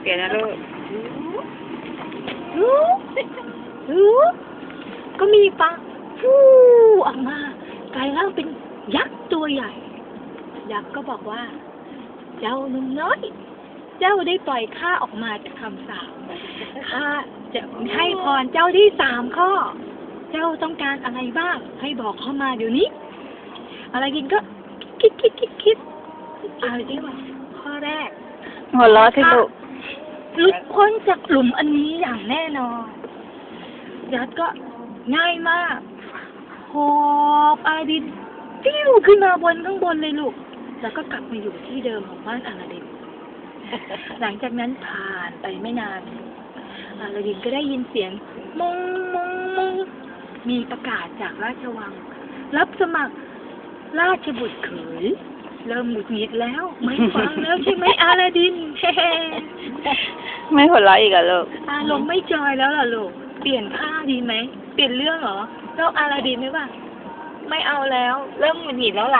เปลี่ยนนะลูกรู้รู้ก็มีปลาฟูออกมากลายร่างเป็นยักษ์ตัวใหญ่ ยักษ์ก็บอกว่า เจ้าหนุ่มน้อย เจ้าได้ปล่อยข้าออกมาจากคำสาปข้าจะให้พรเจ้าที่สามข้อ เจ้าต้องการอะไรบ้าง ให้บอกเข้ามาเดี๋ยวนี้ อะไรกินก็คิดคิดคิดคิดเอาดิว่าข้อแรกหัวเราะที่ลูก หลุดพ้นจากหลุมอันนี้อย่างแน่นอนยัดก็ง่ายมากหอบอาลาดินติ้วขึ้นมาบนข้างบนเลยลูก แล้วก็กลับมาอยู่ที่เดิมของบ้านอาลาดิน หลังจากนั้นผ่านไปไม่นาน อาลาดินก็ได้ยินเสียงมงมงมงมีประกาศจากราชวัง รับสมัครราชบุตรเขย เริ่มหงุดหงิดแล้ว ไม่ฟังแล้วใช่ไหมอาลาดินเฮ้ไม่หัวเราะอีกเหรอะลูกอารมณ์ไม่จอยแล้วล่ะลูก เปลี่ยนท่าดีไหม เปลี่ยนเรื่องเหรอเล่าอาลาดินไหมป่ะ ไม่เอาแล้ว เริ่มหงุดหงิดแล้วล่ะ